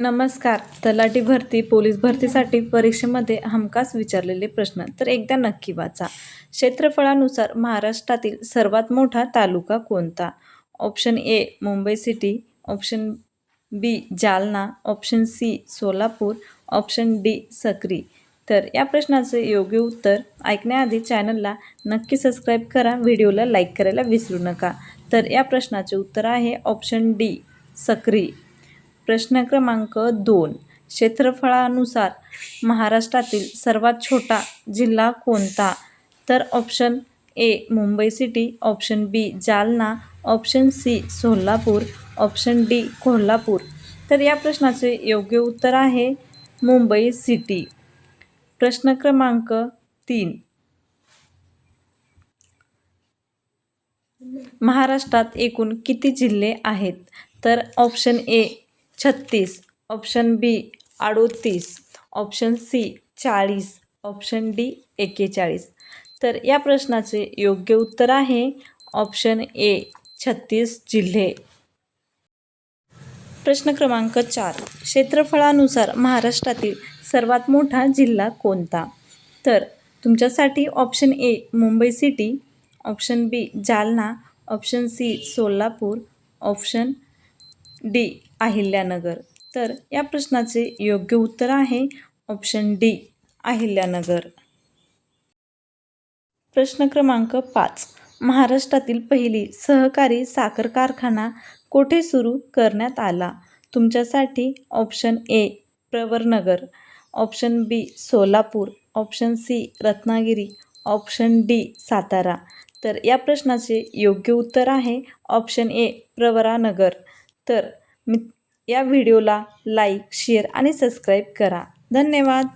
नमस्कार. तलाठी भरती पोलीस भरतीसाठी परीक्षेमध्ये हमखास विचारलेले प्रश्न. तर एकदा नक्की वाचा. क्षेत्रफळानुसार महाराष्ट्रातील सर्वात मोठा तालुका कोणता? Option A Mumbai city. Option B Jalna. Option C Solapur. Option D Sakri. तर या प्रश्नाचे योग्य उत्तर ऐकण्याआधी चॅनलला नक्की सबस्क्राईब करा. व्हिडिओला लाईक करायला विसरू नका. तर या प्रश्नाचे उत्तर आहे ऑप्शन डी सकरी. प्रश्न क्रमांक दोन. क्षेत्रफळानुसार महाराष्ट्रातील सर्वात छोटा जिल्हा कोणता? तर option A Mumbai city option B Jalna option C Solapur option D Kolhapur. तर या प्रश्नाचे योग्य उत्तर आहे मुंबई सिटी प्रश्न क्रमांक तीन. महाराष्ट्रात एकूण किती जिल्हे आहेत? तर ऑप्शन ए छत्तीस. ऑप्शन बी अडोतीस. ऑप्शन सी चाळीस. ऑप्शन डी एक्केचाळीस. तर या प्रश्नाचे योग्य उत्तर आहे. ऑप्शन ए छत्तीस जिल्हे. प्रश्न क्रमांक चार. क्षेत्रफळानुसार महाराष्ट्रातील सर्वात मोठा जिल्हा कोणता? तर तुमच्यासाठी option A Mumbai city. Option B Jalna. Option C Solapur. Option D Ahilyanagar. तर या प्रश्नाचे योग्य उत्तर आहे ऑप्शन डी अहिल्यानगर. प्रश्न क्रमांक पाच. महाराष्ट्रातील पहिली सहकारी साखर कारखाना कोठे सुरू करण्यात आला? तुमच्यासाठी option A Pravaranagar option B Solapur option C Ratnagiri option D Satara. तर या प्रश्नाचे योग्य उत्तर आहे ऑप्शन ए प्रवरानगर. तर मी या व्हिडिओला लाईक शेअर आणि सबस्क्राईब करा. धन्यवाद.